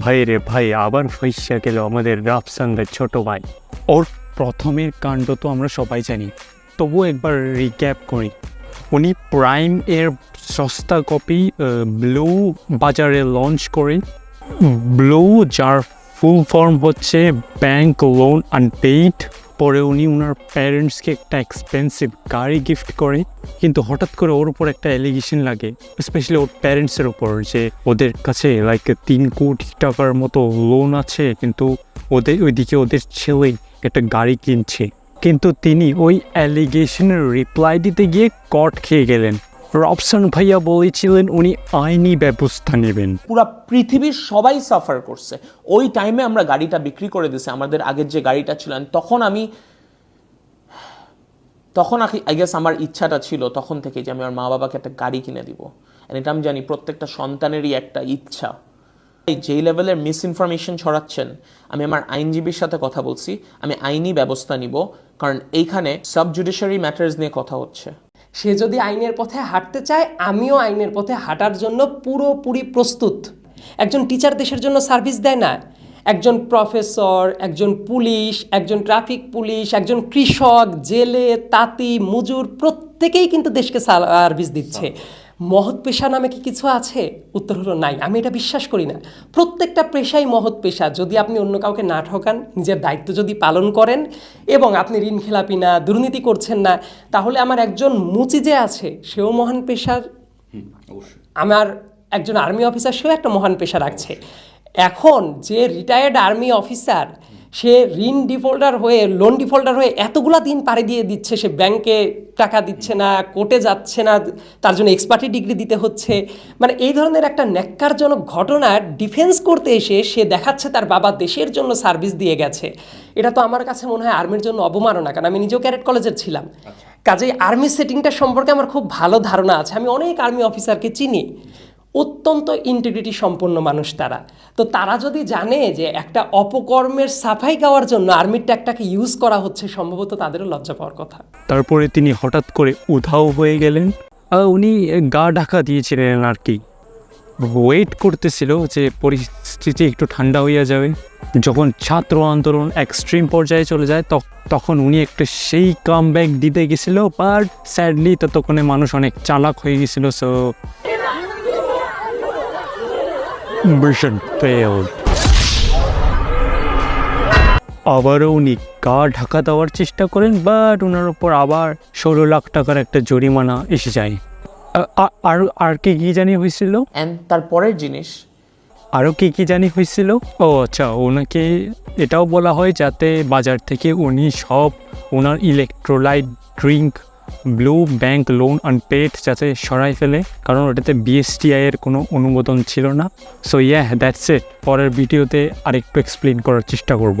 ভাই রে ভাই, আবার ফৈসা গেল আমাদের রাফসানদের ছোট ভাই। ওর প্রথমের কাণ্ড তো আমরা সবাই জানি তবু একবার রিক্যাপ করি। উনি প্রাইম এর সস্তা কপি ব্লু বাজারে লঞ্চ করে। ব্লু যার ফুল ফর্ম হচ্ছে ব্যাংক লোন আনপেইড পরে উনি ওনার প্যারেন্টসকে একটা এক্সপেন্সিভ গাড়ি গিফট করে, কিন্তু হঠাৎ করে ওর উপর একটা অ্যালিগেশন লাগে স্পেশালি ওর প্যারেন্টসের উপর যে ওদের কাছে লাইক তিন কোটি টাকার মতো লোন আছে, কিন্তু ওদের, ওইদিকে ওদের ছেলে একটা গাড়ি কিনছে। কিন্তু তিনি ওই অ্যালিগেশনের রিপ্লাই দিতে গিয়ে কট খেয়ে গেলেন। রবসন ভাইয়া বলেছিলেন, উনি আইনি ব্যবস্থা নেবেন। পুরা পৃথিবীর সবাই সাফার করছে। ওই টাইমে আমরা গাড়িটা বিক্রি করে দিছে আমাদের আগের যে গাড়িটা ছিল তখন আমি, তখন আই গেস আমার ইচ্ছাটা ছিল তখন থেকে যে আমি আমার মা বাবাকে একটা গাড়ি কিনে দিব। এটা আমি জানি প্রত্যেকটা সন্তানেরই একটা ইচ্ছা। যেই লেভেলের মিস ইনফরমেশন ছড়াচ্ছেন, আমি আমার আইনজীবীর সাথে কথা বলছি, আমি আইনি ব্যবস্থা নিব, কারণ এইখানে সাব জুডিশিয়ারি ম্যাটার্স নিয়ে কথা হচ্ছে। সে যদি আইনের পথে হাঁটতে চায়, আমিও আইনের পথে হাঁটার জন্য পুরোপুরি প্রস্তুত। একজন টিচার দেশের জন্য সার্ভিস দেয় না। একজন প্রফেসর, একজন পুলিশ, একজন ট্রাফিক পুলিশ, একজন কৃষক, জেলে, তাঁতি, মজুর, প্রত্যেকেই কিন্তু দেশকে সার্ভিস দিচ্ছে। মহৎ পেশা নামে কি কিছু আছে? উত্তর হলো নাই। আমি এটা বিশ্বাস করি না। প্রত্যেকটা পেশাই মহৎ পেশা। যদি আপনি অন্য কাউকে না ঠকান নিজের দায়িত্ব যদি পালন করেন এবং আপনি ঋণ খেলাপি না দুর্নীতি করছেন না তাহলে আমার একজন মুচি যে আছে সেও মহান পেশার আমার একজন আর্মি অফিসার সেও একটা মহান পেশা রাখছে। এখন যে রিটায়ার্ড আর্মি অফিসার সে ঋণ ডিফল্টার হয়ে লোন ডিফল্টার হয়ে এতগুলা দিন পাড়ি দিয়ে দিচ্ছে সে ব্যাংকে টাকা দিচ্ছে না কোর্টে যাচ্ছে না তার জন্য এক্সপার্টি ডিগ্রি দিতে হচ্ছে। মানে এই ধরনের একটা ন্যাক্কারজনক ঘটনার ডিফেন্স করতে এসে সে দেখাচ্ছে তার বাবা দেশের জন্য সার্ভিস দিয়ে গেছে। এটা তো আমার কাছে মনে হয় আর্মির জন্য অবমাননা কারণ আমি নিজেও ক্যারেট কলেজের ছিলাম। কাজেই আর্মি সেটিংটা সম্পর্কে আমার খুব ভালো ধারণা আছে। আমি অনেক আর্মি অফিসারকে চিনি। অত্যন্ত ইন্টিগ্রিটি সম্পন্ন মানুষ তারা। তো তারা যদি জানে যে একটা অপকর্মের সাফাই গাওয়ার জন্য আর্মির ট্যাগটাকে ইউজ করা হচ্ছে, সম্ভবত তাদেরও লজ্জা পাওয়ার কথা। তারপরে তিনি হঠাৎ করে উধাও হয়ে গেলেন। উনি গা ঢাকা দিয়েছিলেন আর কি। ওয়েট করতেছিল যে পরিস্থিতি একটু ঠান্ডা হইয়া যাবে। যখন ছাত্র আন্দোলন এক্সট্রিম পর্যায়ে চলে যায়, তখ- তখন উনি একটা সেই কাম ব্যাক দিতে গেছিল বাট স্যাডলি ততক্ষণে মানুষ অনেক চালাক হয়ে গেছিল সো মিশন ফেলড আবারও উনি গা ঢাকা দেওয়ার চেষ্টা করেন বাট ওনার উপর আবার ষোলো লাখ টাকার একটা জরিমানা এসে যায়। আর আর কি কি জানি হয়েছিল? তারপরের জিনিস। আরও কি কি জানি হয়েছিল? ও আচ্ছা ওনাকে এটাও বলা হয় যাতে বাজার থেকে উনি সব ওনার electrolyte drink blue bank loan unpaid যাতে সরাই ফেলে, কারণ ওটাতে বিএসটিআই এর কোনো অনুমোদন ছিল না। সো ইয়া দ্যাটস ইট পরের ভিডিওতে আরেকটু এক্সপ্লেন করার চেষ্টা করব।